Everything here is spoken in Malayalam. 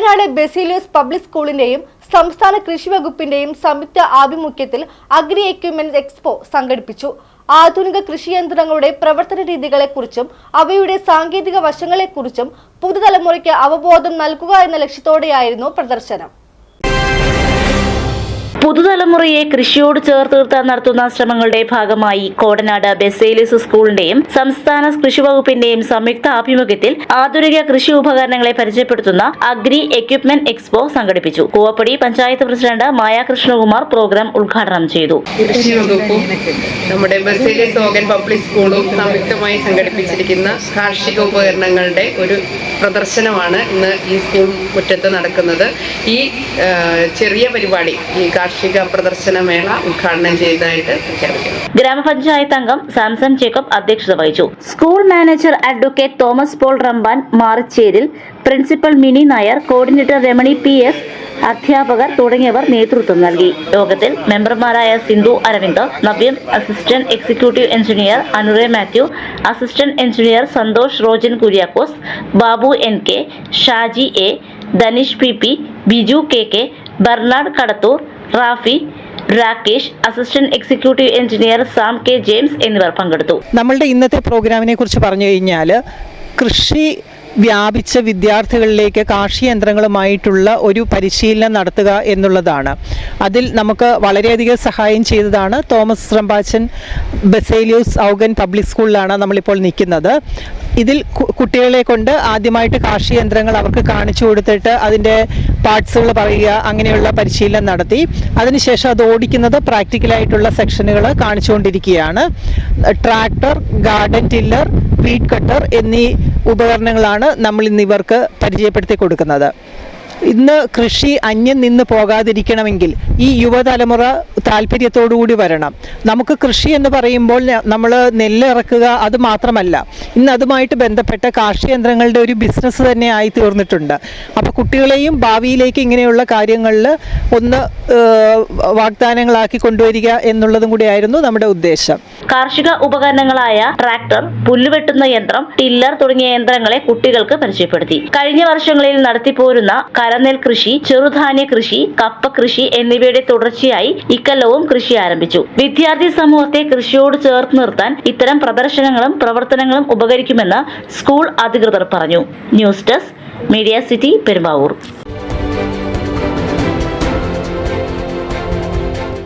കോടനാട് ബെസിലിയസ് പബ്ലിക് സ്കൂളിന്റെയും സംസ്ഥാന കൃഷി വകുപ്പിന്റെയും സംയുക്ത ആഭിമുഖ്യത്തിൽ അഗ്രി എക്യുപ്മെന്റ് എക്സ്പോ സംഘടിപ്പിച്ചു. ആധുനിക കൃഷി യന്ത്രങ്ങളുടെ പ്രവർത്തന രീതികളെക്കുറിച്ചും അവയുടെ സാങ്കേതിക വശങ്ങളെക്കുറിച്ചും പുതുതലമുറയ്ക്ക് അവബോധം നൽകുക എന്ന ലക്ഷ്യത്തോടെയായിരുന്നു പ്രദർശനം. പുതുതലമുറയെ കൃഷിയോട് ചേർത്ത് നിർത്താൻ നടത്തുന്ന ശ്രമങ്ങളുടെ ഭാഗമായി കോടനാട് ബെസേലിസ് സ്കൂളിന്റെയും സംസ്ഥാന കൃഷി വകുപ്പിന്റെയും സംയുക്ത ആഭിമുഖ്യത്തിൽ ആധുനിക കൃഷി ഉപകരണങ്ങളെ പരിചയപ്പെടുത്തുന്ന അഗ്രി എക്യുപ്മെന്റ് എക്സ്പോ സംഘടിപ്പിച്ചു. കൂവപ്പടി പഞ്ചായത്ത് പ്രസിഡന്റ് മായ കൃഷ്ണകുമാർ പ്രോഗ്രാം ഉദ്ഘാടനം ചെയ്തു. കൃഷി വകുപ്പും നമ്മുടെ ബസേലി സോഗൻ പബ്ലിക് സ്കൂളും സംയുക്തമായി സംഘടിപ്പിച്ചിരിക്കുന്ന കാർഷിക ഉപകരണങ്ങളുടെ ഒരു പ്രദർശനമാണ് ഇന്ന് ഈ സ്കൂൾ മുറ്റത്ത് നടക്കുന്നത്. ഈ ചെറിയ പരിപാടി ഈ കാർഷിക പ്രദർശനമേള ഉദ്ഘാടനം ചെയ്തതായിട്ട് പ്രഖ്യാപിക്കുന്നു. ഗ്രാമപഞ്ചായത്ത് അംഗം സാംസൺ ജേക്കബ് അധ്യക്ഷത വഹിച്ചു. School manager advocate Thomas Paul Ramban മാറിച്ചേരിൽ principal Mini Nair coordinator Ramani P S അധ്യാപകർ തുടങ്ങിയവർ നേതൃത്വം നൽകി. യോഗത്തിൽ മെമ്പർമാരായ സിന്ധു അരവിന്ദ് നവ്യം assistant executive engineer അനുറേ Mathew assistant engineer Santhosh Rojan Kuriakose Babu N K Shaji A Dhanish P P Biju K K Bernard Kadathoor Rafi Rakesh assistant executive engineer Sam K James എന്നിവർ പങ്കെടുത്തു. നമ്മളുടെ ഇന്നത്തെ പ്രോഗ്രാമിനെ കുറിച്ച് പറഞ്ഞു കഴിഞ്ഞാൽ കൃഷി വ്യാപിച്ച വിദ്യാർത്ഥികളിലേക്ക് കാർഷിക യന്ത്രങ്ങളുമായിട്ടുള്ള ഒരു പരിശീലനം നടത്തുക എന്നുള്ളതാണ്. അതിൽ നമുക്ക് വളരെയധികം സഹായം ചെയ്തതാണ് തോമസ് റമ്പാച്ചൻ ബസേലിയൂസ് ഔഗൻ പബ്ലിക് സ്കൂളിലാണ് നമ്മളിപ്പോൾ നിൽക്കുന്നത്. ഇതിൽ കുട്ടികളെ കൊണ്ട് ആദ്യമായിട്ട് കാർഷിക യന്ത്രങ്ങൾ അവർക്ക് കാണിച്ചു കൊടുത്തിട്ട് അതിന്റെ പാർട്സുകൾ പറയുക അങ്ങനെയുള്ള പരിശീലനം നടത്തി. അതിനുശേഷം അത് ഓടിക്കുന്നത് പ്രാക്ടിക്കലായിട്ടുള്ള സെക്ഷനുകൾ കാണിച്ചുകൊണ്ടിരിക്കുകയാണ്. Tractor garden tiller weed cutter എന്നീ ഉപകരണങ്ങളാണ് നമ്മൾ ഇന്ന് ഇവർക്ക് പരിചയപ്പെടുത്തി കൊടുക്കുന്നത്. ഇന്ന് കൃഷി അന്യം നിന്ന് പോകാതിരിക്കണമെങ്കിൽ ഈ യുവതലമുറ താല്പര്യത്തോടുകൂടി വരണം. നമുക്ക് കൃഷി എന്ന് പറയുമ്പോൾ നമ്മൾ നെല്ല് ഇറക്കുക അത് മാത്രമല്ല ഇന്ന് അതുമായിട്ട് ബന്ധപ്പെട്ട കാർഷിക യന്ത്രങ്ങളുടെ ഒരു ബിസിനസ് തന്നെ ആയി തീർന്നിട്ടുണ്ട്. അപ്പോൾ കുട്ടികളെയും ഭാവിയിലേക്ക് ഇങ്ങനെയുള്ള കാര്യങ്ങളിൽ ഒന്ന് വാഗ്ദാനങ്ങളാക്കി കൊണ്ടുവരിക എന്നുള്ളതും കൂടിയായിരുന്നു നമ്മുടെ ഉദ്ദേശം. കാർഷിക ഉപകരണങ്ങളായ ട്രാക്ടർ പുല്ലുവെട്ടുന്ന യന്ത്രം ടില്ലർ തുടങ്ങിയ യന്ത്രങ്ങളെ കുട്ടികൾക്ക് പരിചയപ്പെടുത്തി. കഴിഞ്ഞ വർഷങ്ങളിൽ നടത്തിപ്പോരുന്ന കരനെൽ കൃഷി ചെറുധാന്യ കൃഷി കപ്പ കൃഷി എന്നിവയുടെ തുടർച്ചയായി ഇക്കൊല്ലവും കൃഷി ആരംഭിച്ചു. വിദ്യാർത്ഥി സമൂഹത്തെ കൃഷിയോട് ചേർത്ത് നിർത്താൻ ഇത്തരം പ്രദർശനങ്ങളും പ്രവർത്തനങ്ങളും ഉപകരിക്കുമെന്ന് സ്കൂൾ അധികൃതർ പറഞ്ഞു. News desk media city Perumbavoor.